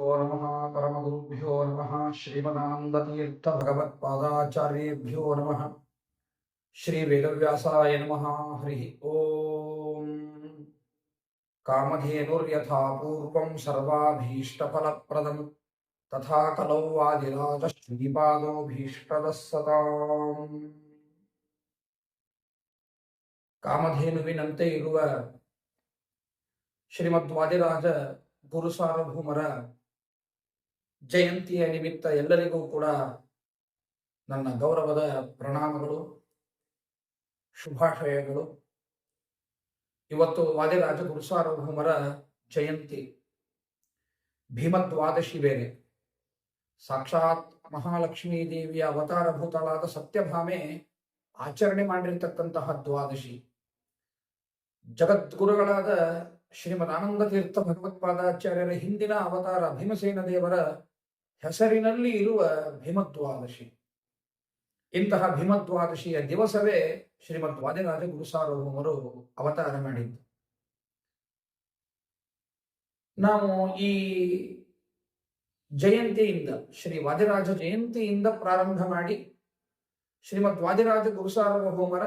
ओ नमः परमगुरुभ्यो नमः श्रीमदानन्दतीर्थभगवत्पादाचार्येभ्यो नमः श्रीवेदव्यासाय नमः हरिः ॐ कामधेनुर्यथा पूर्वं सर्वाभीष्टफलप्रदं तथा कलौ वादिराजश्रीपादोऽभीष्टदः सताम् कामधेनुविनन्ते इरुव श्रीमद्वादिराज गुरुसार्वभौमರ ಜಯಂತಿಯ ನಿಮಿತ್ತ ಎಲ್ಲರಿಗೂ ಕೂಡ ನನ್ನ ಗೌರವದ ಪ್ರಣಾಮಗಳು, ಶುಭಾಶಯಗಳು. ಇವತ್ತು ವಾದಿರಾಜ ಗುರು ಸಾರ್ವಭೌಮರ ಜಯಂತಿ. ಭೀಮದ್ವಾದಶಿ ಬೇರೆ. ಸಾಕ್ಷಾತ್ ಮಹಾಲಕ್ಷ್ಮೀ ದೇವಿಯ ಅವತಾರಭೂತಳಾದ ಸತ್ಯಭಾಮೆ ಆಚರಣೆ ಮಾಡಿರ್ತಕ್ಕಂತಹ ದ್ವಾದಶಿ. ಜಗದ್ಗುರುಗಳಾದ ಶ್ರೀಮದ್ ಆನಂದ ತೀರ್ಥ ಭಗವತ್ಪಾದಾಚಾರ್ಯರ ಹಿಂದಿನ ಅವತಾರ ಭೀಮಸೇನ ದೇವರ ಹೆಸರಿನಲ್ಲಿ ಇರುವ ಭೀಮದ್ವಾದಶಿ. ಇಂತಹ ಭೀಮದ್ವಾದಶಿಯ ದಿವಸವೇ ಶ್ರೀಮದ್ ವಾದಿರಾಜ ಗುರುಸಾರ್ವಭೌಮರು ಅವತಾರ ಮಾಡಿದ್ದು. ನಾವು ಈ ಜಯಂತಿಯಿಂದ, ಶ್ರೀ ವಾದಿರಾಜ ಜಯಂತಿಯಿಂದ ಪ್ರಾರಂಭ ಮಾಡಿ ಶ್ರೀಮದ್ ವಾದಿರಾಜ ಗುರುಸಾರ್ವಭೌಮರ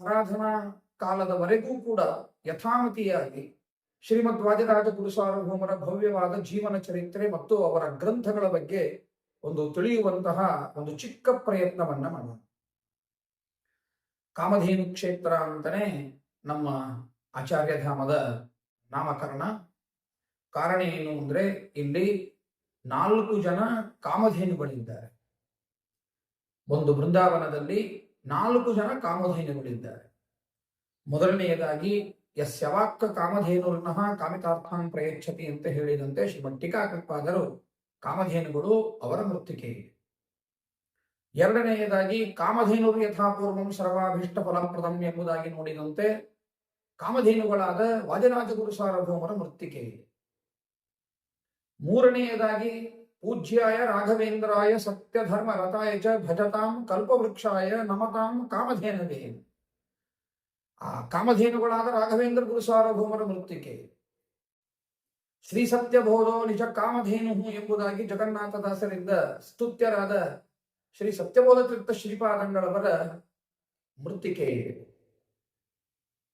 ಆರಾಧನಾ ಕಾಲದವರೆಗೂ ಕೂಡ ಯಥಾಮತಿಯಾಗಿ ಶ್ರೀಮದ್ ವಾದಿರಾಜ ಗುರುಸಾರ್ವಭೌಮರ ಭವ್ಯವಾದ ಜೀವನ ಚರಿತ್ರೆ ಮತ್ತು ಅವರ ಗ್ರಂಥಗಳ ಬಗ್ಗೆ ಒಂದು ತಿಳಿಯುವಂತಹ ಒಂದು ಚಿಕ್ಕ ಪ್ರಯತ್ನವನ್ನ ಮಾಡೋಣ. ಕಾಮಧೇನು ಕ್ಷೇತ್ರ ಅಂತಾನೆ ನಮ್ಮ ಆಚಾರ್ಯಧಾಮದ ನಾಮಕರಣ. ಕಾರಣ ಏನು ಅಂದ್ರೆ ಇಲ್ಲಿ ನಾಲ್ಕು ಜನ ಕಾಮಧೇನುಗಳಿದ್ದಾರೆ. ಒಂದು ಬೃಂದಾವನದಲ್ಲಿ ನಾಲ್ಕು ಜನ ಕಾಮಧೇನುಗಳಿದ್ದಾರೆ. ಮೊದಲನೆಯದಾಗಿ ಯಸ್ಯವಾಕ್ಕ ಕಾಮಧೇನುರ್ನಃ ಕಾಮಿತಾರ್ಥಾಂ ಪ್ರಯಚ್ಛತಿ ಅಂತ ಹೇಳಿದಂತೆ ಶ್ರೀಮದ್ ಟೀಕಾಕೃತ್ಪಾದರು ಕಾಮಧೇನುಗಳು ಅವರ ಮೃತ್ತಿಕೆ ಎರಡನೆಯದಾಗಿ ಕಾಮಧೇನುರು ಯಥಾಪೂರ್ವಂ ಸರ್ವಾಭೀಷ್ಟ ಫಲಪ್ರದಂ ಎಂಬುದಾಗಿ ನೋಡಿದಂತೆ ಕಾಮಧೇನುಗಳಾದ ವಾದಿರಾಜಗುರು ಸಾರ್ವಭೌಮರ ಮೃತ್ತಿಕೆ ಮೂರನೆಯದಾಗಿ ಪೂಜ್ಯಾಯ ರಾಘವೇಂದ್ರಾಯ ಸತ್ಯಧರ್ಮ ರಥಾಯ ಚ ಭಜತಾಂ ಕಲ್ಪವೃಕ್ಷಾಯ ನಮತಾಂ ಕಾಮಧೇನವೇ. ಆ ಕಾಮಧೇನುಗಳಾದ ರಾಘವೇಂದ್ರ ಗುರು ಸಾರ್ವಭೌಮರ ಮೃತ್ತಿಕೆ ಶ್ರೀ ಸತ್ಯಬೋಧೋ ನಿಜ ಕಾಮಧೇನು ಎಂಬುದಾಗಿ ಜಗನ್ನಾಥದಾಸರಿಂದ ಸ್ತುತ್ಯರಾದ ಶ್ರೀ ಸತ್ಯಬೋಧ ತೀರ್ಥ ಶ್ರೀಪಾದಂಗಳವರ ಮೃತ್ತಿಕೆ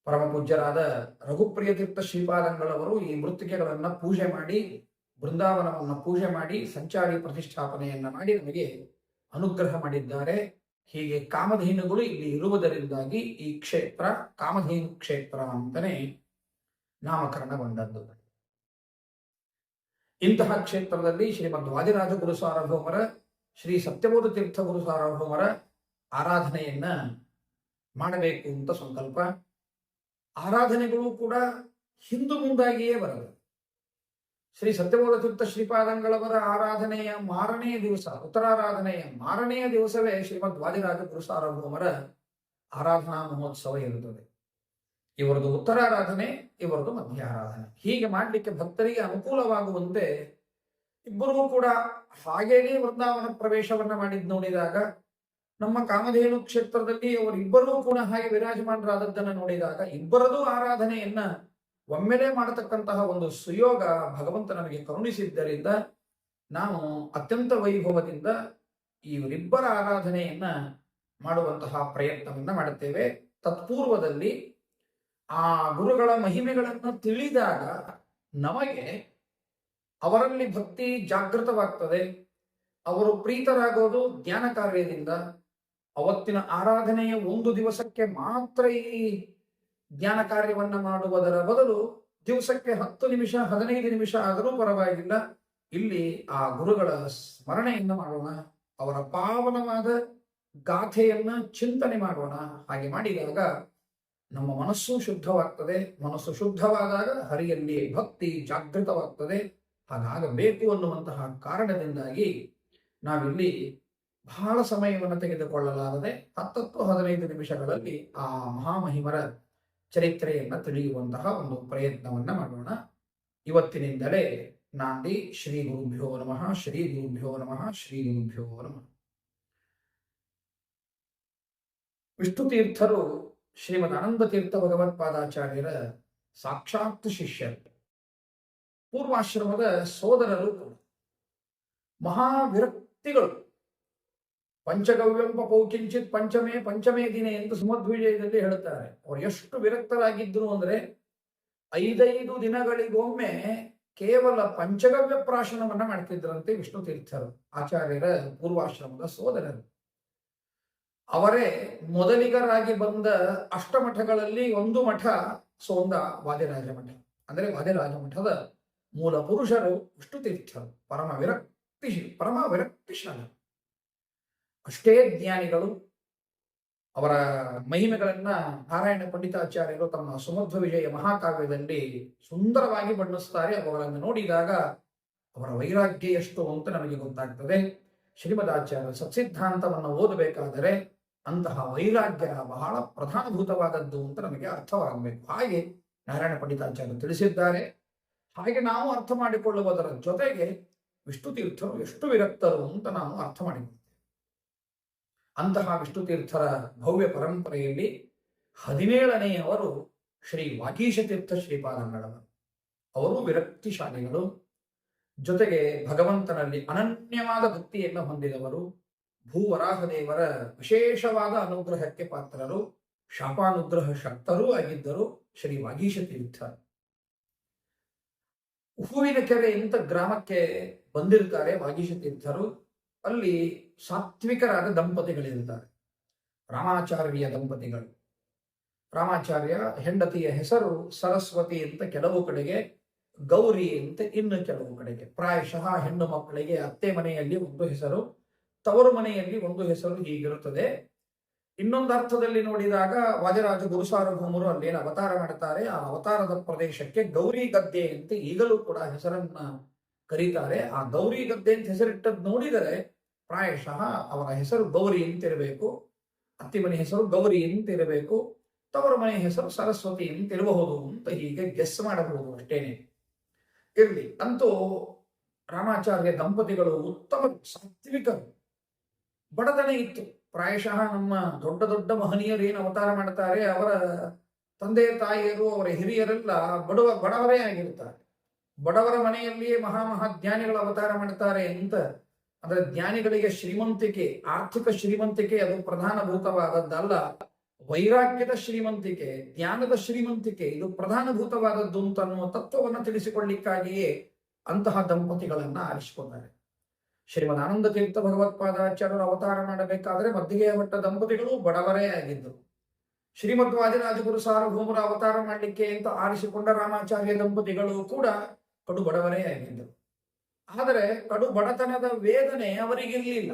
ಪರಮ ಪೂಜ್ಯರಾದ ರಘುಪ್ರಿಯ ತೀರ್ಥ ಶ್ರೀಪಾದಂಗಳವರು ಈ ಮೃತ್ತಿಕೆಗಳನ್ನ ಪೂಜೆ ಮಾಡಿ, ಬೃಂದಾವನವನ್ನು ಪೂಜೆ ಮಾಡಿ, ಸಂಚಾರಿ ಪ್ರತಿಷ್ಠಾಪನೆಯನ್ನ ಮಾಡಿ ನಮಗೆ ಅನುಗ್ರಹ ಮಾಡಿದ್ದಾರೆ. ಹೀಗೆ ಕಾಮಧೇನುಗಳು ಇಲ್ಲಿ ಇರುವುದರಿಂದಾಗಿ ಈ ಕ್ಷೇತ್ರ, ಕಾಮಧೇನು ಕ್ಷೇತ್ರ ಅಂತಾನೆ ನಾಮಕರಣಗೊಂಡದ್ದು ಇಂತಹ ಕ್ಷೇತ್ರದಲ್ಲಿ ಶ್ರೀಮದ್ ವಾದಿರಾಜ ಗುರು ಸಾರ್ವಭೌಮರ ಶ್ರೀ ಸತ್ಯಬೋಧ ತೀರ್ಥ ಗುರು ಸಾರ್ವಭೌಮರ ಆರಾಧನೆಯನ್ನ ಮಾಡಬೇಕು ಅಂತ ಸಂಕಲ್ಪ. ಆರಾಧನೆಗಳು ಕೂಡ ಹಿಂದೂ ಮುಂದಾಗಿಯೇ ಬರದು. ಶ್ರೀ ಸತ್ಯಬೋಧ ತೀರ್ಥ ಶ್ರೀಪಾದಂಗಳವರ ಆರಾಧನೆಯ ಮಾರನೆಯ ದಿವಸ, ಉತ್ತರಾರಾಧನೆಯ ಮಾರನೆಯ ದಿವಸವೇ ಶ್ರೀಮದ್ ವಾದಿರಾಜ ಗುರು ಸಾರ್ವಭೌಮರ ಆರಾಧನಾ ಮಹೋತ್ಸವ ಇರುತ್ತದೆ. ಇವರದು ಉತ್ತರಾರಾಧನೆ, ಇವರದು ಮಧ್ಯ ಆರಾಧನೆ ಹೀಗೆ ಮಾಡಲಿಕ್ಕೆ ಭಕ್ತರಿಗೆ ಅನುಕೂಲವಾಗುವಂತೆ ಇಬ್ಬರೂ ಕೂಡ ಹಾಗೇನೇ ವೃಂದಾವನ ಪ್ರವೇಶವನ್ನ ಮಾಡಿದ್ ನೋಡಿದಾಗ, ನಮ್ಮ ಕಾಮಧೇನು ಕ್ಷೇತ್ರದಲ್ಲಿ ಅವರಿಬ್ಬರೂ ಕೂಡ ಹಾಗೆ ವಿರಾಜಮಾನರಾದದ್ದನ್ನು ನೋಡಿದಾಗ, ಇಬ್ಬರದು ಆರಾಧನೆಯನ್ನ ಒಮ್ಮೆಲೆ ಮಾಡತಕ್ಕಂತಹ ಒಂದು ಸುಯೋಗ ಭಗವಂತ ನಮಗೆ ಕರುಣಿಸಿದ್ದರಿಂದ ನಾವು ಅತ್ಯಂತ ವೈಭವದಿಂದ ಇವರಿಬ್ಬರ ಆರಾಧನೆಯನ್ನ ಮಾಡುವಂತಹ ಪ್ರಯತ್ನವನ್ನ ಮಾಡುತ್ತೇವೆ. ತತ್ಪೂರ್ವದಲ್ಲಿ ಆ ಗುರುಗಳ ಮಹಿಮೆಗಳನ್ನು ತಿಳಿದಾಗ ನಮಗೆ ಅವರಲ್ಲಿ ಭಕ್ತಿ ಜಾಗೃತವಾಗ್ತದೆ. ಅವರು ಪ್ರೀತರಾಗೋದು ಧ್ಯಾನ ಕಾರ್ಯದಿಂದ. ಅವತ್ತಿನ ಆರಾಧನೆಯ ಒಂದು ದಿವಸಕ್ಕೆ ಮಾತ್ರ ಈ ಧ್ಯಾನ ಕಾರ್ಯವನ್ನ ಮಾಡುವುದರ ಬದಲು ದಿವಸಕ್ಕೆ ಹತ್ತು ನಿಮಿಷ, ಹದಿನೈದು ನಿಮಿಷ ಆದರೂ ಪರವಾಗಿಲ್ಲ. ಇಲ್ಲಿ ಆ ಗುರುಗಳ ಸ್ಮರಣೆಯನ್ನು ಮಾಡೋಣ, ಅವರ ಪಾವನವಾದ ಗಾಥೆಯನ್ನ ಚಿಂತನೆ ಮಾಡೋಣ. ಹಾಗೆ ಮಾಡಿದಾಗ ನಮ್ಮ ಮನಸ್ಸು ಶುದ್ಧವಾಗ್ತದೆ. ಮನಸ್ಸು ಶುದ್ಧವಾದಾಗ ಹರಿಯಲ್ಲಿ ಭಕ್ತಿ ಜಾಗೃತವಾಗ್ತದೆ. ಹಾಗಾಗಬೇಕು ಅನ್ನುವಂತಹ ಕಾರಣದಿಂದಾಗಿ ನಾವಿಲ್ಲಿ ಬಹಳ ಸಮಯವನ್ನು ತೆಗೆದುಕೊಳ್ಳಲಾರದೆ ಹತ್ತತ್ತು ಹದಿನೈದು ನಿಮಿಷಗಳಲ್ಲಿ ಆ ಮಹಾಮಹಿಮರ ಚರಿತ್ರೆಯನ್ನ ತಿಳಿಯುವಂತಹ ಒಂದು ಪ್ರಯತ್ನವನ್ನ ಮಾಡೋಣ. ಇವತ್ತಿನಿಂದಲೇ ನಾಂದಿ ಶ್ರೀ ಗುರುಭ್ಯೋ ನಮಃ, ಶ್ರೀ ಗುರುಭ್ಯೋ ನಮಃ, ಶ್ರೀ ಗುರುಭ್ಯೋ ನಮಃ. ವಿಷ್ಣು ತೀರ್ಥರು ಶ್ರೀಮದ್ ಆನಂದ ತೀರ್ಥ ಭಗವತ್ಪಾದಾಚಾರ್ಯರ ಸಾಕ್ಷಾತ್ ಶಿಷ್ಯರು. ಪೂರ್ವಾಶ್ರಮದ ಸೋದರರು ಮಹಾವಿರಕ್ತಿಗಳು. ಪಂಚಗವ್ಯಂಪ ಪೌಕಿಂಚಿತ್ ಪಂಚಮೇ ಪಂಚಮೇ ದಿನೇ ಎಂದು ಸುಮಧ್ವಿಜಯದಲ್ಲಿ ಹೇಳುತ್ತಾರೆ. ಅವರು ಎಷ್ಟು ವಿರಕ್ತರಾಗಿದ್ರು ಅಂದ್ರೆ ಐದೈದು ದಿನಗಳಿಗೊಮ್ಮೆ ಕೇವಲ ಪಂಚಗವ್ಯ ಪ್ರಾಶನವನ್ನ ಮಾಡ್ತಿದ್ರಂತೆ ವಿಷ್ಣು ತೀರ್ಥರು, ಆಚಾರ್ಯರ ಪೂರ್ವಾಶ್ರಮದ ಸೋದರರು. ಅವರೇ ಮೊದಲಿಗರಾಗಿ ಬಂದ ಅಷ್ಟಮಠಗಳಲ್ಲಿ ಒಂದು ಮಠ ಸೋಂದ ವಾದಿರಾಜ ಮಠ ಅಂದ್ರೆ ವಾದಿರಾಜ ಮಠದ ಮೂಲ ಪುರುಷರು ವಿಷ್ಣು ತೀರ್ಥರು, ಪರಮ ವಿರಕ್ತಿ ಪರಮ ವಿರಕ್ತಿಶಾಲ ಅಷ್ಟೇ ಜ್ಞಾನಿಗಳು ಅವರ ಮಹಿಮೆಗಳನ್ನ ನಾರಾಯಣ ಪಂಡಿತಾಚಾರ್ಯರು ತಮ್ಮ ಸುಮಧ್ವ ವಿಜಯ ಮಹಾಕಾವ್ಯದಲ್ಲಿ ಸುಂದರವಾಗಿ ಬಣ್ಣಿಸ್ತಾರೆ. ಅವುಗಳನ್ನು ನೋಡಿದಾಗ ಅವರ ವೈರಾಗ್ಯ ಎಷ್ಟು ಅಂತ ನಮಗೆ ಗೊತ್ತಾಗ್ತದೆ. ಶ್ರೀಮದಾಚಾರ್ಯ ಸತ್ಸಿದ್ಧಾಂತವನ್ನು ಓದಬೇಕಾದರೆ ಅಂತಹ ವೈರಾಗ್ಯ ಬಹಳ ಪ್ರಧಾನಭೂತವಾದದ್ದು ಅಂತ ನಮಗೆ ಅರ್ಥವಾಗಬೇಕು. ಹಾಗೆ ನಾರಾಯಣ ಪಂಡಿತಾಚಾರ್ಯರು ತಿಳಿಸಿದ್ದಾರೆ. ಹಾಗೆ ನಾವು ಅರ್ಥ ಮಾಡಿಕೊಳ್ಳುವುದರ ಜೊತೆಗೆ ವಿಷ್ಣು ತೀರ್ಥರು ಎಷ್ಟು ವಿರಕ್ತರು ಅಂತ ನಾವು ಅರ್ಥ ಮಾಡಿಕೊಳ್ಳುತ್ತೇವೆ. ಅಂತಹ ವಿಷ್ಣು ತೀರ್ಥರ ಭವ್ಯ ಪರಂಪರೆಯಲ್ಲಿ ಹದಿನೇಳನೆಯವರು ಶ್ರೀ ವಾಗೀಶ ತೀರ್ಥ ಶ್ರೀಪಾದಂಗಳವರು ಅವರು ವಿರಕ್ತಿಶಾಲಿಗಳು. ಜೊತೆಗೆ ಭಗವಂತನಲ್ಲಿ ಅನನ್ಯವಾದ ಭಕ್ತಿಯನ್ನು ಹೊಂದಿದವರು. ಭೂವರಾಹದೇವರ ವಿಶೇಷವಾದ ಅನುಗ್ರಹಕ್ಕೆ ಪಾತ್ರರು. ಶಾಪಾನುಗ್ರಹ ಶಕ್ತರೂ ಆಗಿದ್ದರು ಶ್ರೀ ವಾಗೀಶ ತೀರ್ಥ. ಹೂವಿನ ಕೆರೆ ಇಂಥ ಗ್ರಾಮಕ್ಕೆ ಬಂದಿರ್ತಾರೆ ವಾಗೀಶ ತೀರ್ಥರು. ಅಲ್ಲಿ ಸಾತ್ವಿಕರಾದ ದಂಪತಿಗಳಿರ್ತಾರೆ ರಾಮಾಚಾರ್ಯ ದಂಪತಿಗಳು. ರಾಮಾಚಾರ್ಯ ಹೆಂಡತಿಯ ಹೆಸರು ಸರಸ್ವತಿ ಅಂತ ಕೆಲವು ಕಡೆಗೆ, ಗೌರಿ ಅಂತ ಇನ್ನು ಕೆಲವು ಕಡೆಗೆ. ಪ್ರಾಯಶಃ ಹೆಣ್ಣು ಮಕ್ಕಳಿಗೆ ಅತ್ತೆ ಮನೆಯಲ್ಲಿ ಒಂದು ಹೆಸರು, ತವರು ಮನೆಯಲ್ಲಿ ಒಂದು ಹೆಸರು ಹೀಗಿರುತ್ತದೆ. ಇನ್ನೊಂದು ಅರ್ಥದಲ್ಲಿ ನೋಡಿದಾಗ ವಾಜರಾಜ ಗುರುಸಾರ್ವಭೌಮರು ಅಲ್ಲೇನು ಅವತಾರ ಮಾಡ್ತಾರೆ? ಆ ಅವತಾರದ ಪ್ರದೇಶಕ್ಕೆ ಗೌರಿ ಗದ್ದೆ ಅಂತ ಈಗಲೂ ಕೂಡ ಹೆಸರನ್ನ ಕರೀತಾರೆ. ಆ ಗೌರಿ ಗದ್ದೆ ಅಂತ ಹೆಸರಿಟ್ಟದ್ದು ನೋಡಿದರೆ ಪ್ರಾಯಶಃ ಅವರ ಹೆಸರು ಗೌರಿ ಅಂತಿರಬೇಕು ಅತ್ತಿ ಮನೆ ಹೆಸರು ಗೌರಿ ಅಂತಿರಬೇಕು, ತವರ ಮನೆ ಹೆಸರು ಸರಸ್ವತಿ ಅಂತಿರಬಹುದು ಅಂತ ಹೀಗೆ ಗೆಸ್ ಮಾಡಬಹುದು ಅಷ್ಟೇನೆ. ಇರಲಿ, ಅಂತೂ ರಾಮಾಚಾರ್ಯ ದಂಪತಿಗಳು ಉತ್ತಮ ಸಾತ್ವಿಕರು. ಬಡತನ ಇತ್ತು. ಪ್ರಾಯಶಃ ನಮ್ಮ ದೊಡ್ಡ ದೊಡ್ಡ ಮಹನೀಯರು ಏನು ಅವತಾರ ಮಾಡ್ತಾರೆ, ಅವರ ತಂದೆ ತಾಯಿಯರು, ಅವರ ಹಿರಿಯರೆಲ್ಲ ಬಡವ, ಬಡವರೇ ಆಗಿರ್ತಾರೆ ಬಡವರ ಮನೆಯಲ್ಲಿಯೇ ಮಹಾ ಮಹಾ ಜ್ಞಾನಿಗಳು ಅವತಾರ ಮಾಡ್ತಾರೆ ಅಂತ ಅಂದ್ರೆ ಜ್ಞಾನಿಗಳಿಗೆ ಶ್ರೀಮಂತಿಕೆ, ಆರ್ಥಿಕ ಶ್ರೀಮಂತಿಕೆ ಅದು ಪ್ರಧಾನಭೂತವಾದದ್ದಲ್ಲ ವೈರಾಗ್ಯದ ಶ್ರೀಮಂತಿಕೆ, ಜ್ಞಾನದ ಶ್ರೀಮಂತಿಕೆ ಇದು ಪ್ರಧಾನಭೂತವಾದದ್ದು ಅಂತ ಅನ್ನುವ ತತ್ವವನ್ನು ತಿಳಿಸಿಕೊಳ್ಳಿಕ್ಕಾಗಿಯೇ ಅಂತಹ ದಂಪತಿಗಳನ್ನ ಆರಿಸಿಕೊಂಡಾರೆ. ಶ್ರೀಮದ್ ಆನಂದ ತೀರ್ಥ ಭಗವತ್ಪಾದಾಚಾರ್ಯರು ಅವತಾರ ಮಾಡಬೇಕಾದ್ರೆ ಮದ್ದಿಗೆಯ ಮಟ್ಟ ದಂಪತಿಗಳು ಬಡವರೇ ಆಗಿದ್ದರು ಶ್ರೀಮದ್ ವಾದಿರಾಜಗುರು ಸಾರ್ವಭೌಮರ ಅವತಾರ ಮಾಡಲಿಕ್ಕೆ ಅಂತ ಆರಿಸಿಕೊಂಡ ರಾಮಾಚಾರ್ಯ ದಂಪತಿಗಳು ಕೂಡ ಕಡು ಬಡವರೇ ಆಗಿದ್ದರು ಆದರೆ ಕಡು ಬಡತನದ ವೇದನೆ ಅವರಿಗಿರಲಿಲ್ಲ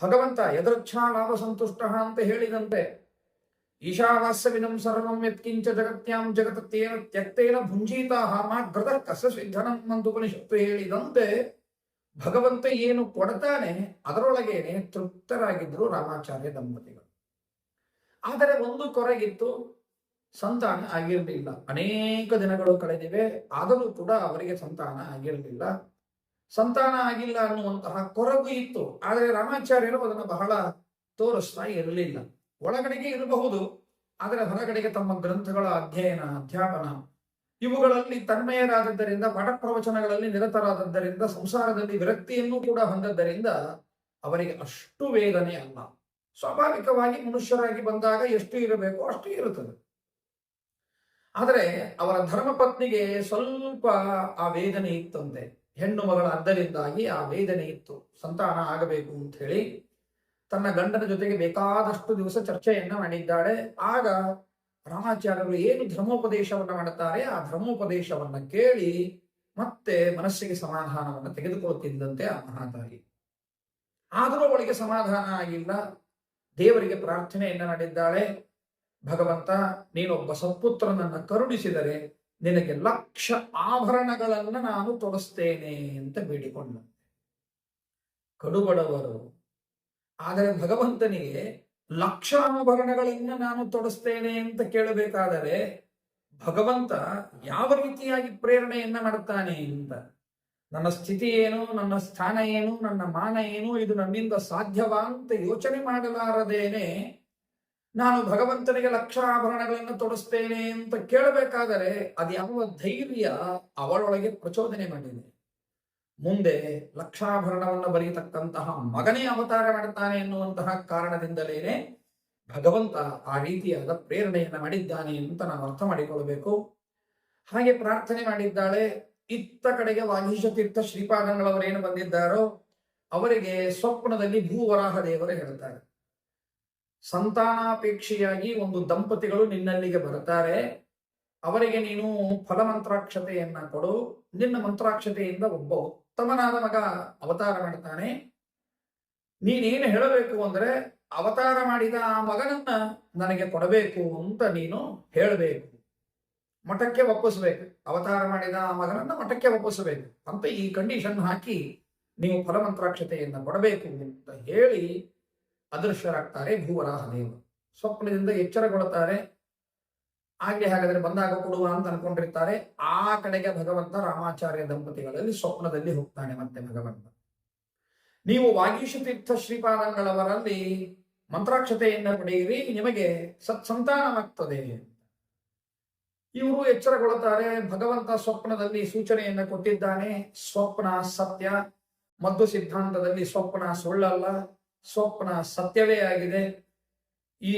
ಭಗವಂತ ಯದೃಚ್ಛಾ ಲಾಭ ಸಂತುಷ್ಟ ಅಂತ ಹೇಳಿದಂತೆ ಈಶಾವಾಸ್ಯವಿನಂ ಸರ್ವಂ ಯತ್ಕಿಂಚ ಜಗತ್ಯಾಂ ಜಗತ್ತೇನ ತ್ಯಕ್ತೇನ ಭುಂಜೀತಾ ಮಾ ಘೃತ ಕಸ ಸಿದ್ಧನಂ ಅಂತ ಉಪನಿಷತ್ತು ಹೇಳಿದಂತೆ, ಭಗವಂತ ಏನು ಕೊಡತಾನೆ ಅದರೊಳಗೇನೆ ತೃಪ್ತರಾಗಿದ್ರು ರಾಮಾಚಾರ್ಯ ದಂಪತಿಗಳು. ಆದರೆ ಒಂದು ಕೊರಗಿತ್ತು, ಸಂತಾನ ಆಗಿರಲಿಲ್ಲ. ಅನೇಕ ದಿನಗಳು ಕಳೆದಿವೆ, ಆದರೂ ಕೂಡ ಅವರಿಗೆ ಸಂತಾನ ಆಗಿರಲಿಲ್ಲ. ಸಂತಾನ ಆಗಿಲ್ಲ ಅನ್ನುವಂತಹ ಕೊರಗು ಇತ್ತು. ಆದರೆ ರಾಮಾಚಾರ್ಯರು ಅದನ್ನು ಬಹಳ ತೋರಿಸ್ತಾ ಇರಲಿಲ್ಲ. ಒಳಗಡೆಗೆ ಇರಬಹುದು, ಆದರೆ ಹೊರಗಡೆಗೆ ತಮ್ಮ ಗ್ರಂಥಗಳ ಅಧ್ಯಯನ, ಅಧ್ಯಾಪನ, ಇವುಗಳಲ್ಲಿ ತನ್ಮಯರಾದದ್ದರಿಂದ ಪಾಠ ಪ್ರವಚನಗಳಲ್ಲಿ ನಿರತರಾದದ್ದರಿಂದ, ಸಂಸಾರದಲ್ಲಿ ವಿರಕ್ತಿಯನ್ನು ಕೂಡ ಹೊಂದದ್ದರಿಂದ ಅವರಿಗೆ ಅಷ್ಟು ವೇದನೆ ಅಲ್ಲ. ಸ್ವಾಭಾವಿಕವಾಗಿ ಮನುಷ್ಯರಾಗಿ ಬಂದಾಗ ಎಷ್ಟು ಇರಬೇಕು ಅಷ್ಟು ಇರುತ್ತದೆ. ಆದರೆ ಅವರ ಧರ್ಮಪತ್ನಿಗೆ ಸ್ವಲ್ಪ ಆ ವೇದನೆ ಇತ್ತಂತೆ. ಹೆಣ್ಣು ಮಗಳ ಅದ್ದರಿಂದಾಗಿ ಆ ವೇದನೆ ಇತ್ತು. ಸಂತಾನ ಆಗಬೇಕು ಅಂತ ಹೇಳಿ ತನ್ನ ಗಂಡನ ಜೊತೆಗೆ ಬೇಕಾದಷ್ಟು ದಿವಸ ಚರ್ಚೆಯನ್ನ ಮಾಡಿದ್ದಾಳೆ. ಆಗ ರಾಮಾಚಾರ್ಯರು ಏನು ಧರ್ಮೋಪದೇಶವನ್ನು ಮಾಡುತ್ತಾರೆ? ಆ ಧರ್ಮೋಪದೇಶವನ್ನ ಕೇಳಿ ಮತ್ತೆ ಮನಸ್ಸಿಗೆ ಸಮಾಧಾನವನ್ನು ತೆಗೆದುಕೊಳ್ಳುತ್ತಿದ್ದಂತೆ ಆ ಮಹಾತಾಯಿ ಆದರೂ ಅವಳಿಗೆ ಸಮಾಧಾನ ಆಗಿಲ್ಲ. ದೇವರಿಗೆ ಪ್ರಾರ್ಥನೆಯನ್ನ ಮಾಡಿದ್ದಾಳೆ. ಭಗವಂತ, ನೀನೊಬ್ಬ ಸತ್ಪುತ್ರನನ್ನ ಕರುಣಿಸಿದರೆ ನಿನಗೆ ಲಕ್ಷ ಆಭರಣಗಳನ್ನ ನಾನು ತೊಡಸ್ತೇನೆ ಅಂತ ಬೇಡಿಕೊಂಡ ಕಡುಬಡವರು ಆದರೆ ಭಗವಂತನಿಗೆ ಲಕ್ಷ ಆಭರಣಗಳನ್ನು ನಾನು ತೊಡಸ್ತೇನೆ ಅಂತ ಕೇಳಬೇಕಾದರೆ ಭಗವಂತ ಯಾವ ರೀತಿಯಾಗಿ ಪ್ರೇರಣೆಯನ್ನ ಮಾಡುತ್ತಾನೆ ಅಂತ. ನನ್ನ ಸ್ಥಿತಿ ಏನು, ನನ್ನ ಸ್ಥಾನ ಏನು, ನನ್ನ ಮಾನ ಏನು, ಇದು ನನ್ನಿಂದ ಸಾಧ್ಯವಾ ಅಂತ ಯೋಚನೆ ಮಾಡಲಾರದೇನೆ ನಾನು ಭಗವಂತನಿಗೆ ಲಕ್ಷಾಭರಣಗಳನ್ನು ತೊಡಿಸ್ತೇನೆ ಅಂತ ಕೇಳಬೇಕಾದರೆ ಅದು ಯಾವ ಧೈರ್ಯ ಅವಳೊಳಗೆ ಪ್ರಚೋದನೆ ಮಾಡಿದೆ. ಮುಂದೆ ಲಕ್ಷಾಭರಣವನ್ನು ಬರೀತಕ್ಕಂತಹ ಮಗನೇ ಅವತಾರ ಮಾಡುತ್ತಾನೆ ಎನ್ನುವಂತಹ ಕಾರಣದಿಂದಲೇನೆ ಭಗವಂತ ಆ ರೀತಿಯಾದ ಪ್ರೇರಣೆಯನ್ನು ಮಾಡಿದ್ದಾನೆ ಅಂತ ನಾವು ಅರ್ಥ ಮಾಡಿಕೊಳ್ಳಬೇಕು. ಹಾಗೆ ಪ್ರಾರ್ಥನೆ ಮಾಡಿದ್ದಾಳೆ. ಇತ್ತ ಕಡೆಗೆ ವಾಗೀಶ ತೀರ್ಥ ಶ್ರೀಪಾದಂಗಳವರೇನು ಬಂದಿದ್ದಾರೋ ಅವರಿಗೆ ಸ್ವಪ್ನದಲ್ಲಿ ಭೂವರಾಹ ದೇವರು ಹೇಳ್ತಾರೆ. ಸಂತಾನಾಪೇಕ್ಷೆಯಾಗಿ ಒಂದು ದಂಪತಿಗಳು ನಿನ್ನಲ್ಲಿಗೆ ಬರುತ್ತಾರೆ. ಅವರಿಗೆ ನೀನು ಫಲಮಂತ್ರಾಕ್ಷತೆಯನ್ನು ಕೊಡು. ನಿನ್ನ ಮಂತ್ರಾಕ್ಷತೆಯಿಂದ ಒಬ್ಬ ಉತ್ತಮನಾದ ಮಗ ಅವತಾರ ಮಾಡ್ತಾನೆ. ನೀನೇನು ಹೇಳಬೇಕು ಅಂದ್ರೆ, ಅವತಾರ ಮಾಡಿದ ಆ ಮಗನನ್ನ ನನಗೆ ಕೊಡಬೇಕು ಅಂತ ನೀನು ಹೇಳಬೇಕು. ಮಠಕ್ಕೆ ಒಪ್ಪಿಸ್ಬೇಕು. ಅವತಾರ ಮಾಡಿದ ಆ ಮಗನನ್ನ ಮಠಕ್ಕೆ ಒಪ್ಪಿಸಬೇಕು. ಅಂತ ಈ ಕಂಡೀಷನ್ ಹಾಕಿ ನೀವು ಫಲಮಂತ್ರಾಕ್ಷತೆಯನ್ನು ಕೊಡಬೇಕು ಅಂತ ಹೇಳಿ ಅದೃಶ್ಯರಾಗ್ತಾರೆ ಭೂವರಾಹ ದೇವರು ಸ್ವಪ್ನದಿಂದ ಎಚ್ಚರಗೊಳ್ಳುತ್ತಾರೆ. ಆಗ್ಲಿ ಹಾಗಾದ್ರೆ ಬಂದಾಗ ಕೊಡುವ ಅಂತ ಅನ್ಕೊಂಡಿರ್ತಾರೆ. ಆ ಕಡೆಗೆ ಭಗವಂತ ರಾಮಾಚಾರ್ಯ ದಂಪತಿಗಳಲ್ಲಿ ಸ್ವಪ್ನದಲ್ಲಿ ಹೋಗ್ತಾನೆ ಮತ್ತೆ ಭಗವಂತ. ನೀವು ವಾಗೀಶ ತೀರ್ಥ ಶ್ರೀಪಾದಂಗಳವರಲ್ಲಿ ಮಂತ್ರಾಕ್ಷತೆಯನ್ನು ಪಡೆಯಿರಿ, ನಿಮಗೆ ಸತ್ಸಂತಾನವಾಗ್ತದೆ ಇವರು ಎಚ್ಚರಗೊಳ್ಳುತ್ತಾರೆ, ಭಗವಂತ ಸ್ವಪ್ನದಲ್ಲಿ ಸೂಚನೆಯನ್ನ ಕೊಟ್ಟಿದ್ದಾನೆ. ಸ್ವಪ್ನ ಸತ್ಯ. ಮದ್ದು ಸಿದ್ಧಾಂತದಲ್ಲಿ ಸ್ವಪ್ನ ಸುಳ್ಳಲ್ಲ. ಸ್ವಪ್ನ ಸತ್ಯವೇ ಆಗಿದೆ. ಈ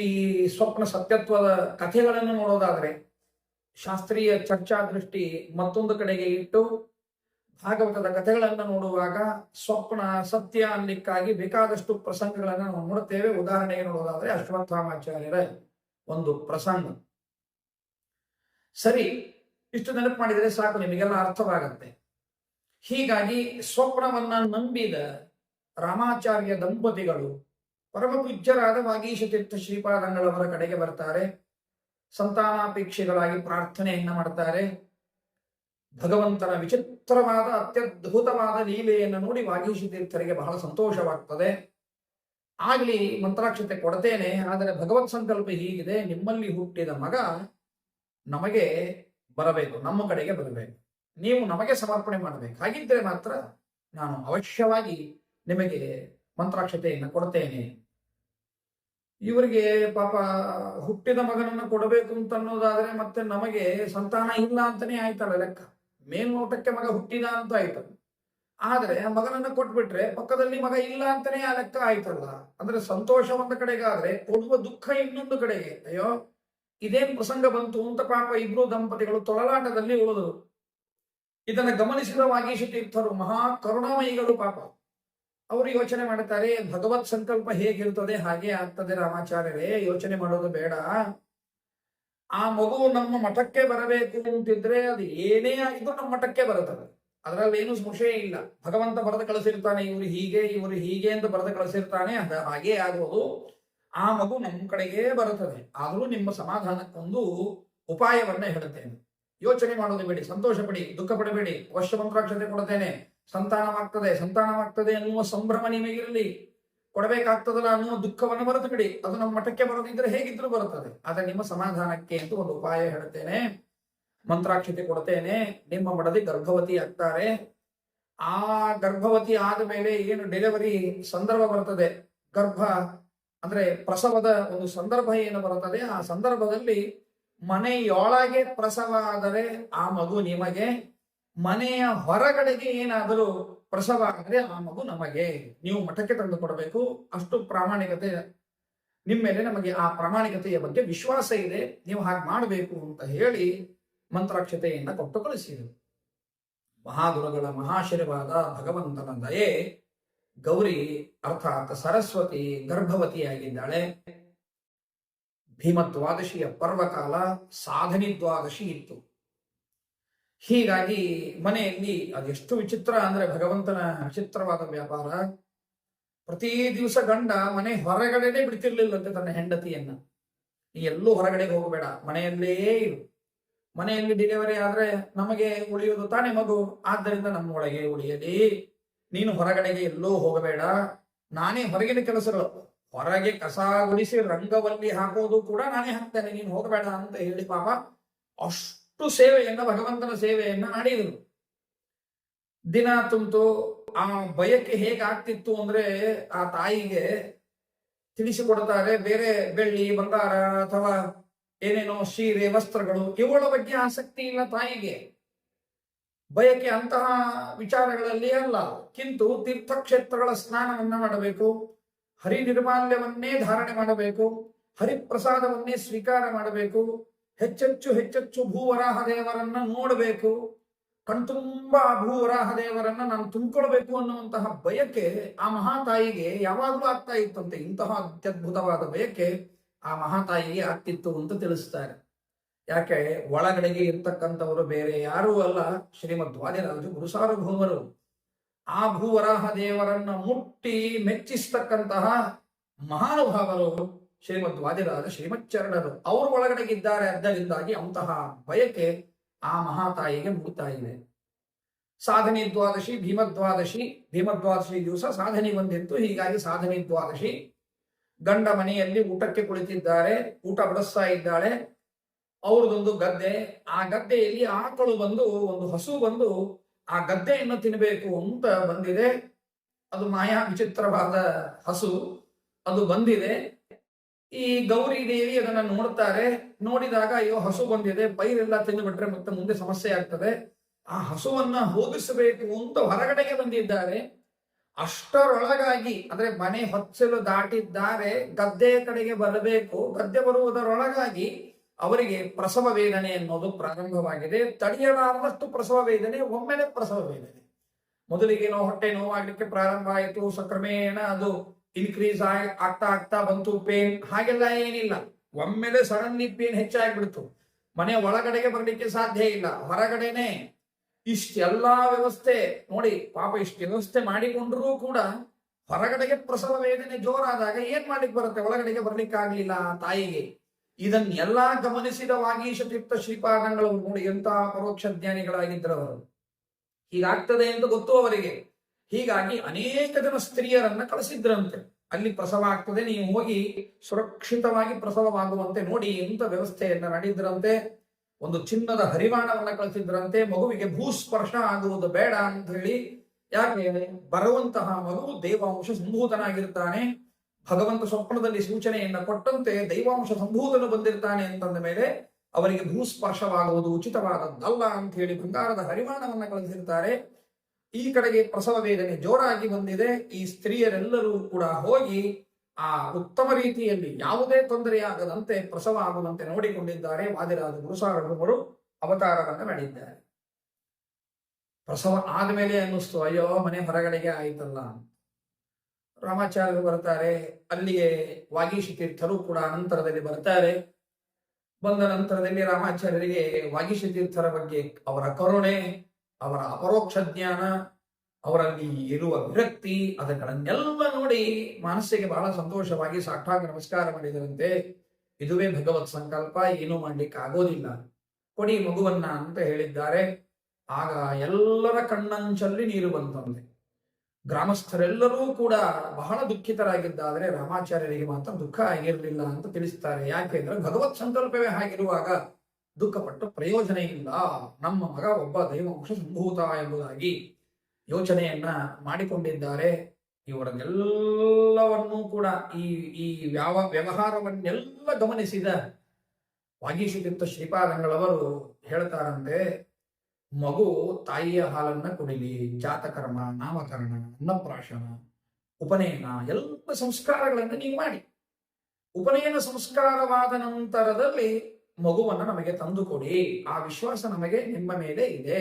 ಸ್ವಪ್ನ ಸತ್ಯತ್ವದ ಕಥೆಗಳನ್ನು ನೋಡೋದಾದ್ರೆ ಶಾಸ್ತ್ರೀಯ ಚರ್ಚಾ ದೃಷ್ಟಿ ಮತ್ತೊಂದು ಕಡೆಗೆ ಇಟ್ಟು ಭಾಗವತದ ಕಥೆಗಳನ್ನು ನೋಡುವಾಗ ಸ್ವಪ್ನ ಸತ್ಯ ಅನ್ನಲಿಕ್ಕಾಗಿ ಬೇಕಾದಷ್ಟು ಪ್ರಸಂಗಗಳನ್ನು ನಾವು ನೋಡುತ್ತೇವೆ. ಉದಾಹರಣೆಗೆ ನೋಡೋದಾದ್ರೆ ಅಶ್ವತ್ಥಾಮಾಚಾರ್ಯರ ಒಂದು ಪ್ರಸಂಗ. ಸರಿ, ಇಷ್ಟು ನೆನಪು ಮಾಡಿದರೆ ಸಾಕು, ನಿಮಗೆಲ್ಲ ಅರ್ಥವಾಗತ್ತೆ. ಹೀಗಾಗಿ ಸ್ವಪ್ನವನ್ನ ನಂಬಿದ ರಾಮಾಚಾರ್ಯ ದಂಪತಿಗಳು ಪರಮ ಪೂಜ್ಯರಾದ ವಾಗೀಶ ತೀರ್ಥ ಶ್ರೀಪಾದಂಗಳವರ ಕಡೆಗೆ ಬರ್ತಾರೆ. ಸಂತಾನಾಪೇಕ್ಷೆಗಳಾಗಿ ಪ್ರಾರ್ಥನೆಯನ್ನು ಮಾಡ್ತಾರೆ. ಭಗವಂತನ ವಿಚಿತ್ರವಾದ, ಅತ್ಯದ್ಭುತವಾದ ಲೀಲೆಯನ್ನು ನೋಡಿ ವಾಗೀಶ ತೀರ್ಥರಿಗೆ ಬಹಳ ಸಂತೋಷವಾಗ್ತದೆ. ಆಗಲಿ ಮಂತ್ರಾಕ್ಷತೆ ಕೊಡ್ತೇನೆ, ಆದರೆ ಭಗವತ್ ಸಂಕಲ್ಪ ಹೀಗಿದೆ. ನಿಮ್ಮಲ್ಲಿ ಹುಟ್ಟಿದ ಮಗ ನಮಗೆ ಬರಬೇಕು, ನಮ್ಮ ಕಡೆಗೆ ಬರಬೇಕು. ನೀವು ನಮಗೆ ಸಮರ್ಪಣೆ ಮಾಡಬೇಕು. ಹಾಗಿದ್ದರೆ ಮಾತ್ರ ನಾನು ಅವಶ್ಯವಾಗಿ ನಿಮಗೆ ಮಂತ್ರಾಕ್ಷತೆಯನ್ನು ಕೊಡ್ತೇನೆ. ಇವರಿಗೆ ಪಾಪ ಹುಟ್ಟಿದ ಮಗನನ್ನು ಕೊಡಬೇಕು ಅಂತ ಅನ್ನೋದಾದ್ರೆ ಮತ್ತೆ ನಮಗೆ ಸಂತಾನ ಇಲ್ಲ ಅಂತಾನೆ ಆಯ್ತಲ್ಲ ಲೆಕ್ಕ. ಮೇಲ್ನೋಟಕ್ಕೆ ಮಗ ಹುಟ್ಟಿದ ಅಂತ ಆಯ್ತಲ್ಲ. ಆದ್ರೆ ಮಗನನ್ನ ಕೊಟ್ಬಿಟ್ರೆ ಪಕ್ಕದಲ್ಲಿ ಮಗ ಇಲ್ಲ ಅಂತಾನೆ ಆ ಲೆಕ್ಕ ಆಯ್ತಲ್ಲ. ಅಂದ್ರೆ ಸಂತೋಷ ಒಂದು ಕಡೆಗಾದ್ರೆ, ಕೊಡುವ ದುಃಖ ಇನ್ನೊಂದು ಕಡೆಗೆ. ಅಯ್ಯೋ, ಇದೇನ್ ಪ್ರಸಂಗ ಬಂತು ಅಂತ ಪಾಪ ಇಬ್ರು ದಂಪತಿಗಳು ತೊಳಲಾಟದಲ್ಲಿ ಉಳಿದರು ಇದನ್ನ ಗಮನಿಸಿದ ವಾಗೀಶ ತೀರ್ಥರು ಮಹಾ ಕರುಣಾಮಯಿಗಳು ಪಾಪ. ಅವರು ಯೋಚನೆ ಮಾಡುತ್ತಾರೆ, ಭಗವತ್ ಸಂಕಲ್ಪ ಹೇಗಿರ್ತದೆ ಹಾಗೆ ಆಗ್ತದೆ ರಾಮಾಚಾರ್ಯರೇ ಯೋಚನೆ ಮಾಡೋದು ಬೇಡ. ಆ ಮಗು ನಮ್ಮ ಮಠಕ್ಕೆ ಬರಬೇಕು ಅಂತಿದ್ರೆ ಅದು ಏನೇ ಆಗಿದ್ರು ನಮ್ಮ ಮಠಕ್ಕೆ ಬರುತ್ತದೆ. ಅದರಲ್ಲಿ ಏನು ಸಂಶಯ ಇಲ್ಲ. ಭಗವಂತ ಬರೆದು ಕಳಿಸಿರ್ತಾನೆ, ಇವರು ಹೀಗೆ ಇವರು ಹೀಗೆ ಅಂತ ಬರೆದು ಕಳಿಸಿರ್ತಾನೆ, ಅದ ಹಾಗೆ ಆಗುವುದು ಆ ಮಗು ನಮ್ಮ ಕಡೆಗೆ ಬರುತ್ತದೆ. ಆದರೂ ನಿಮ್ಮ ಸಮಾಧಾನಕ್ಕೊಂದು ಉಪಾಯವನ್ನ ಹೇಳುತ್ತೇನೆ. ಯೋಚನೆ ಮಾಡೋದು ಬೇಡಿ, ಸಂತೋಷ ಪಡಿ, ದುಃಖ ಪಡಬೇಡಿ, ಅವಶ್ಯ ಮಂತ್ರಾಕ್ಷತೆ ಕೊಡುತ್ತೇನೆ. ಸಂತಾನವಾಗ್ತದೆ ಸಂತಾನವಾಗ್ತದೆ ಅನ್ನುವ ಸಂಭ್ರಮ ನಿಮಗಿರಲಿ. ಕೊಡಬೇಕಾಗ್ತದಲ್ಲ ಅನ್ನುವ ದುಃಖವನ್ನು ಬರೆದು ಬಿಡಿ ಅದು ನಮ್ಮ ಮಠಕ್ಕೆ ಬರೋದಿದ್ರೆ ಹೇಗಿದ್ರು ಬರುತ್ತದೆ. ಆದ್ರೆ ನಿಮ್ಮ ಸಮಾಧಾನಕ್ಕೆ ಅಂತ ಒಂದು ಉಪಾಯ ಹೇಳ್ತೇನೆ ಮಂತ್ರಾಕ್ಷತೆ ಕೊಡ್ತೇನೆ. ನಿಮ್ಮ ಮಡದಿ ಗರ್ಭವತಿ ಆಗ್ತಾರೆ. ಆ ಗರ್ಭವತಿ ಆದ ಮೇಲೆ ಏನು ಡೆಲಿವರಿ ಸಂದರ್ಭ ಬರ್ತದೆ ಗರ್ಭ ಅಂದ್ರೆ ಪ್ರಸವದ ಒಂದು ಸಂದರ್ಭ ಏನು ಬರುತ್ತದೆ? ಆ ಸಂದರ್ಭದಲ್ಲಿ ಮನೆಯೊಳಗೆ ಪ್ರಸವ ಆದರೆ ಆ ಮಗು ನಿಮಗೆ ಮನೆಯ ಹೊರಗಡೆಗೆ ಏನಾದರೂ ಪ್ರಸವ ಆದರೆ ಆ ಮಗು ನಮಗೆ ನೀವು ಮಠಕ್ಕೆ ತಂದು ಕೊಡಬೇಕು. ಅಷ್ಟು ಪ್ರಾಮಾಣಿಕತೆ ನಿಮ್ಮ ಮೇಲೆ ನಮಗೆ ಆ ಪ್ರಾಮಾಣಿಕತೆಯ ಬಗ್ಗೆ ವಿಶ್ವಾಸ ಇದೆ. ನೀವು ಹಾಗೆ ಮಾಡಬೇಕು ಅಂತ ಹೇಳಿ ಮಂತ್ರಾಕ್ಷತೆಯನ್ನು ಕೊಟ್ಟು ಕಳಿಸಿದರು ಮಹಾಗುರುಗಳ ಮಹಾಶೀರ್ವಾದ ಭಗವಂತನ ದಯೆ, ಗೌರಿ ಅರ್ಥಾತ್ ಸರಸ್ವತಿ ಗರ್ಭವತಿಯಾಗಿದ್ದಾಳೆ. ಭೀಮದ್ವಾದಶಿಯ ಪರ್ವಕಾಲ ಸಾಧನಿ ದ್ವಾದಶಿ ಇತ್ತು. ಹೀಗಾಗಿ ಮನೆಯಲ್ಲಿ ಅದೆಷ್ಟು ವಿಚಿತ್ರ ಅಂದ್ರೆ ಭಗವಂತನ ವಿಚಿತ್ರವಾದ ವ್ಯಾಪಾರ. ಪ್ರತಿ ದಿವಸ ಗಂಡ ಮನೆ ಹೊರಗಡೆನೆ ಬಿಡ್ತಿರ್ಲಿಲ್ಲಂತೆ ತನ್ನ ಹೆಂಡತಿಯನ್ನ. ನೀ ಎಲ್ಲೂ ಹೊರಗಡೆ ಹೋಗಬೇಡ, ಮನೆಯಲ್ಲೇ ಇರು. ಮನೆಯಲ್ಲಿ ಡೆಲಿವರಿ ಆದ್ರೆ ನಮಗೆ ಉಳಿಯೋದು ತಾನೇ ಮಗು, ಆದ್ದರಿಂದ ನಮ್ಮೊಳಗೆ ಉಳಿಯಲಿ. ನೀನು ಹೊರಗಡೆಗೆ ಎಲ್ಲೂ ಹೋಗಬೇಡ, ನಾನೇ ಹೊರಗಿನ ಕೆಲಸಗಳು. ಹೊರಗೆ ಕಸ ಗುಡಿಸಿ ರಂಗವಲ್ಲಿ ಹಾಕೋದು ಕೂಡ ನಾನೇ ಹಾಕ್ತೇನೆ, ನೀನು ಹೋಗಬೇಡ ಅಂತ ಹೇಳಿ ಪಾಪ ಅಷ್ಟು ಸೇವೆಯನ್ನ ಭಗವಂತನ ಸೇವೆಯನ್ನ ಮಾಡಿದರು. ದಿನ ತುಂತು ಆ ಬಯಕೆ ಹೇಗಾಗ್ತಿತ್ತು ಅಂದ್ರೆ ಆ ತಾಯಿಗೆ ತಿಳಿಸಿಕೊಡ್ತಾರೆ, ಬೇರೆ ಬೆಳ್ಳಿ, ಬಂಗಾರ ಅಥವಾ ಏನೇನೋ ಸೀರೆ, ವಸ್ತ್ರಗಳು, ಇವುಗಳ ಬಗ್ಗೆ ಆಸಕ್ತಿ ಇಲ್ಲ ತಾಯಿಗೆ. ಬಯಕೆ ಅಂತಹ ವಿಚಾರಗಳಲ್ಲಿ ಅಲ್ಲ. ಕಿಂತು ತೀರ್ಥಕ್ಷೇತ್ರಗಳ ಸ್ನಾನವನ್ನ ಮಾಡಬೇಕು ಹರಿ ನಿರ್ಮಾಲ್ಯವನ್ನೇ ಧಾರಣೆ ಮಾಡಬೇಕು, ಹರಿಪ್ರಸಾದವನ್ನೇ ಸ್ವೀಕಾರ ಮಾಡಬೇಕು ಹೆಚ್ಚೆಚ್ಚು ಹೆಚ್ಚೆಚ್ಚು ಭೂವರಾಹ ದೇವರನ್ನ ನೋಡಬೇಕು. ಕಣ್ತುಂಬ ಆ ಭೂವರಾಹ ದೇವರನ್ನ ನಾನು ತುಂಬಿಕೊಳ್ಬೇಕು ಅನ್ನುವಂತಹ ಬಯಕೆ ಆ ಮಹಾತಾಯಿಗೆ ಯಾವಾಗಲೂ ಆಗ್ತಾ ಇತ್ತಂತೆ. ಇಂತಹ ಅತ್ಯದ್ಭುತವಾದ ಬಯಕೆ ಆ ಮಹಾತಾಯಿಗೆ ಆಗ್ತಿತ್ತು ಅಂತ ತಿಳಿಸ್ತಾರೆ. ಯಾಕೆ? ಒಳಗಡೆಗೆ ಇರ್ತಕ್ಕಂಥವರು ಬೇರೆ ಯಾರೂ ಅಲ್ಲ. ಶ್ರೀಮದ್ ವಾದಿರಾಜು ಗುರುಸಾರ್ವಭೌಮರು. ಆ ಭೂವರಾಹ ದೇವರನ್ನ ಮುಟ್ಟಿ ಮೆಚ್ಚಿಸ್ತಕ್ಕಂತಹ ಮಹಾನುಭಾವರು ಶ್ರೀಮದ್ ವಾದಿರಾದ ಶ್ರೀಮಚ್ಚರಣರು ಅವ್ರ ಒಳಗಡೆಗಿದ್ದಾರೆ ಅದರಿಂದಾಗಿ ಅಂತಹ ಬಯಕೆ ಆ ಮಹಾತಾಯಿಗೆ ಮುಗಿತಾ ಇದೆ. ಸಾಧನೆ ದ್ವಾದಶಿ ಭೀಮದ್ವಾದಶಿ ಭೀಮದ್ವಾದಶಿ ದಿವಸ ಸಾಧನೆ ಬಂದಿತ್ತು. ಹೀಗಾಗಿ ಸಾಧನೆ ದ್ವಾದಶಿ ಗಂಡ ಮನೆಯಲ್ಲಿ ಊಟಕ್ಕೆ ಕುಳಿತಿದ್ದಾರೆ. ಊಟ ಬಡಿಸ್ತಾ ಇದ್ದಾಳೆ. ಅವ್ರದೊಂದು ಗದ್ದೆ. ಆ ಗದ್ದೆಯಲ್ಲಿ ಆಕಳು ಬಂದು, ಒಂದು ಹಸು ಬಂದು ಆ ಗದ್ದೆಯನ್ನು ತಿನ್ನಬೇಕು ಅಂತ ಬಂದಿದೆ. ಅದು ಮಾಯಾ ವಿಚಿತ್ರವಾದ ಹಸು. ಅದು ಬಂದಿದೆ. ಈ ಗೌರಿ ದೇವಿ ಅದನ್ನ ನೋಡ್ತಾರೆ. ನೋಡಿದಾಗ ಅಯ್ಯೋ ಹಸು ಬಂದಿದೆ. ಪೈರೆಲ್ಲ ತಿಂದುಬಿಟ್ರೆ ಮತ್ತೆ ಮುಂದೆ ಸಮಸ್ಯೆ ಆಗ್ತದೆ. ಆ ಹಸುವನ್ನ ಹೋಗಿಸಬೇಕು ಅಂತ ಹೊರಗಡೆಗೆ ಬಂದಿದ್ದಾರೆ. ಅಷ್ಟರೊಳಗಾಗಿ, ಅಂದ್ರೆ ಮನೆ ಹೊಚ್ಚಲು ದಾಟಿದ್ದಾರೆ, ಗದ್ದೆ ಕಡೆಗೆ ಬರಬೇಕು. ಗದ್ದೆ ಬರುವುದರೊಳಗಾಗಿ ಅವರಿಗೆ ಪ್ರಸವ ವೇದನೆ ಅನ್ನೋದು ಪ್ರಾರಂಭವಾಗಿದೆ. ತಡೆಯಲಾರದಷ್ಟು ಪ್ರಸವ ವೇದನೆ, ಒಮ್ಮೆಲೆ ಪ್ರಸವ ವೇದನೆ. ಮೊದಲಿಗೆ ನೋವು ಹೊಟ್ಟೆ ನೋವಾಗಲಿಕ್ಕೆ ಪ್ರಾರಂಭ ಆಯಿತು, ಸಕ್ರಮೇಣ ಅದು ಇನ್ಕ್ರೀಸ್ ಆಗಿ, ಆಗ್ತಾ ಆಗ್ತಾ ಬಂತು ಪೇನ್ ಹಾಗೆಲ್ಲ ಏನಿಲ್ಲ. ಒಮ್ಮೆಲೆ ಸಡನ್ಲಿ ಪೇನ್ ಹೆಚ್ಚಾಗ್ಬಿಡ್ತು. ಮನೆ ಒಳಗಡೆಗೆ ಬರಲಿಕ್ಕೆ ಸಾಧ್ಯ ಇಲ್ಲ. ಹೊರಗಡೆನೆ ಇಷ್ಟೆಲ್ಲಾ ವ್ಯವಸ್ಥೆ ನೋಡಿ, ಪಾಪ ಇಷ್ಟು ವ್ಯವಸ್ಥೆ ಮಾಡಿಕೊಂಡ್ರೂ ಕೂಡ ಹೊರಗಡೆಗೆ ಪ್ರಸವ ವೇದನೆ ಜೋರಾದಾಗ ಏನ್ ಮಾಡ್ಲಿಕ್ಕೆ ಬರುತ್ತೆ? ಒಳಗಡೆಗೆ ಬರ್ಲಿಕ್ಕೆ ಆಗ್ಲಿಲ್ಲ ತಾಯಿಗೆ. ಇದನ್ನೆಲ್ಲಾ ಗಮನಿಸಿದ ವಾಗೀಶ ತೀರ್ಥ ಶ್ರೀಪಾದಂಗಳವರು ನೋಡಿ ಎಂತಹ ಪರೋಕ್ಷ ಜ್ಞಾನಿಗಳಾಗಿದ್ದರು ಹೀಗಾಗ್ತದೆ ಎಂದು ಗೊತ್ತು ಅವರಿಗೆ. ಹೀಗಾಗಿ ಅನೇಕ ಜನ ಸ್ತ್ರೀಯರನ್ನ ಕಳಿಸಿದ್ರಂತೆ. ಅಲ್ಲಿ ಪ್ರಸವ ಆಗ್ತದೆ, ನೀವು ಹೋಗಿ ಸುರಕ್ಷಿತವಾಗಿ ಪ್ರಸವವಾಗುವಂತೆ ನೋಡಿ ಇಂಥ ವ್ಯವಸ್ಥೆಯನ್ನ ಮಾಡಿದ್ರಂತೆ. ಒಂದು ಚಿನ್ನದ ಹರಿವಾಣವನ್ನ ಕಳಿಸಿದ್ರಂತೆ. ಮಗುವಿಗೆ ಭೂಸ್ಪರ್ಶ ಆಗುವುದು ಬೇಡ ಅಂತ ಹೇಳಿ ಯಾಕೆ ಬರುವಂತಹ ಮಗು ದೇವಾಂಶ ಸಂಭೂತನಾಗಿರ್ತಾನೆ. ಭಗವಂತ ಸ್ವಪ್ನದಲ್ಲಿ ಸೂಚನೆಯನ್ನ ಕೊಟ್ಟಂತೆ ದೈವಾಂಶ ಸಂಭೂತನು ಬಂದಿರ್ತಾನೆ ಅಂತಂದ ಮೇಲೆ ಅವರಿಗೆ ಭೂಸ್ಪರ್ಶವಾಗುವುದು ಉಚಿತವಾದದ್ದಲ್ಲ ಅಂತ ಹೇಳಿ ಬಂಗಾರದ ಹರಿವಾಣವನ್ನ ಕಳಿಸಿರ್ತಾರೆ. ಈ ಕಡೆಗೆ ಪ್ರಸವ ವೇದನೆ ಜೋರಾಗಿ ಬಂದಿದೆ. ಈ ಸ್ತ್ರೀಯರೆಲ್ಲರೂ ಕೂಡ ಹೋಗಿ ಆ ಉತ್ತಮ ರೀತಿಯಲ್ಲಿ ಯಾವುದೇ ತೊಂದರೆಯಾಗದಂತೆ ಪ್ರಸವ ಆಗದಂತೆ ನೋಡಿಕೊಂಡಿದ್ದಾರೆ. ವಾದಿರಾಜ ಗುರುಸಾರರು ಅವತಾರವನ್ನು ಮಾಡಿದ್ದಾರೆ. ಪ್ರಸವ ಆದ್ಮೇಲೆ ಅನ್ನಿಸ್ತು, ಅಯ್ಯೋ, ಮನೆ ಹೊರಗಡೆಗೆ ಆಯ್ತಲ್ಲ. ರಾಮಾಚಾರ್ಯರು ಬರ್ತಾರೆ. ಅಲ್ಲಿಗೆ ವಾಗೀಶಿ ತೀರ್ಥರು ಕೂಡ ನಂತರದಲ್ಲಿ ಬರ್ತಾರೆ. ಬಂದ ನಂತರದಲ್ಲಿ ರಾಮಾಚಾರ್ಯರಿಗೆ ವಾಗೀಶ ತೀರ್ಥರ ಬಗ್ಗೆ ಅವರ ಕರುಣೆ ಅವರ ಅಪರೋಕ್ಷ ಜ್ಞಾನ, ಅವರಲ್ಲಿ ಇರುವ ವಿರಕ್ತಿ, ಅದಗಳನ್ನೆಲ್ಲ ನೋಡಿ ಮನಸ್ಸಿಗೆ ಬಹಳ ಸಂತೋಷವಾಗಿ ಸಾಷ್ಟಾಂಗ ನಮಸ್ಕಾರ ಮಾಡಿದರಂತೆ. ಇದುವೇ ಭಗವತ್ ಸಂಕಲ್ಪ, ಏನೂ ಮಾಡ್ಲಿಕ್ಕೆ ಆಗೋದಿಲ್ಲ. ಕೊಡಿ ಮಗುವನ್ನ ಅಂತ ಹೇಳಿದ್ದಾರೆ. ಆಗ ಎಲ್ಲರ ಕಣ್ಣಂಚಲ್ಲಿ ನೀರು ಬಂತಂತೆ. ಗ್ರಾಮಸ್ಥರೆಲ್ಲರೂ ಕೂಡ ಬಹಳ ದುಃಖಿತರಾಗಿದ್ದಾದರೆ ರಾಮಾಚಾರ್ಯರಿಗೆ ಮಾತ್ರ ದುಃಖ ಆಗಿರಲಿಲ್ಲ ಅಂತ ತಿಳಿಸ್ತಾರೆ. ಯಾಕೆಂದ್ರೆ ಭಗವತ್ ಸಂಕಲ್ಪವೇ ಹಾಗಿರುವಾಗ ದುಃಖಪಟ್ಟು ಪ್ರಯೋಜನ ಇಲ್ಲ ನಮ್ಮ ಮಗ ಒಬ್ಬ ದೈವಾಂಶ ಸಂಭೂತ ಎಂಬುದಾಗಿ ಯೋಚನೆಯನ್ನ ಮಾಡಿಕೊಂಡಿದ್ದಾರೆ. ಇವರನ್ನೆಲ್ಲವನ್ನೂ ಕೂಡ ಈ ಈ ವ್ಯಾವ, ವ್ಯವಹಾರವನ್ನೆಲ್ಲ ಗಮನಿಸಿದ ವಾಗೀಶಿಗಿಂತ ಶ್ರೀಪಾದಂಗಳವರು ಹೇಳ್ತಾರಂತೆ, ಮಗು ತಾಯಿಯ ಹಾಲನ್ನ ಕುಡಿಲಿ ಜಾತಕರ್ಮ ನಾಮಕರಣ, ಅನ್ನಪ್ರಾಶನ, ಉಪನಯನ, ಎಲ್ಲ ಸಂಸ್ಕಾರಗಳನ್ನು ನೀವು ಮಾಡಿ. ಉಪನಯನ ಸಂಸ್ಕಾರವಾದ ನಂತರದಲ್ಲಿ ಮಗುವನ್ನು ನಮಗೆ ತಂದುಕೊಡಿ ಆ ವಿಶ್ವಾಸ ನಮಗೆ ನಿಮ್ಮ ಮೇಲೆ ಇದೆ.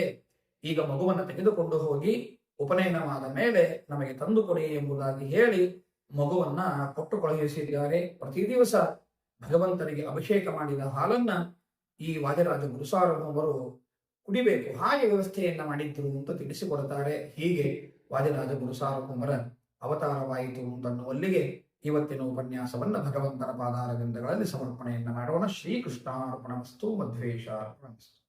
ಈಗ ಮಗುವನ್ನು ತೆಗೆದುಕೊಂಡು ಹೋಗಿ ಉಪನಯನವಾದ ಮೇಲೆ ನಮಗೆ ತಂದುಕೊಡಿ ಎಂಬುದಾಗಿ ಹೇಳಿ ಮಗುವನ್ನ ಕೊಟ್ಟು ಕಳುಹಿಸಿದ್ದಾರೆ. ಪ್ರತಿ ದಿವಸ ಭಗವಂತನಿಗೆ ಅಭಿಷೇಕ ಮಾಡಿದ ಹಾಲನ್ನ ಈ ವಾದಿರಾಜ ಗುರುಸಾರನವರು ಕುಡಿಬೇಕು, ಹಾಗೆ ವ್ಯವಸ್ಥೆಯನ್ನ ಮಾಡಿದ್ರು ಅಂತ ತಿಳಿಸಿಕೊಡುತ್ತಾರೆ. ಹೀಗೆ ವಾದಿರಾಜ ಗುರುಸಾರಕುಮರ ಅವತಾರವಾಯಿತು ಅಂತನ್ನುವಲ್ಲಿಗೆ ಇವತ್ತಿನ ಉಪನ್ಯಾಸವನ್ನ ಭಗವಂತನ ಪಾದಾರವಿಂದಗಳಲ್ಲಿ ಸಮರ್ಪಣೆಯನ್ನ ಮಾಡೋಣ. ಶ್ರೀಕೃಷ್ಣಾರ್ಪಣಮಸ್ತು ಮಧ್ವೇಶ ಅರ್ಪಣಮಸ್ತು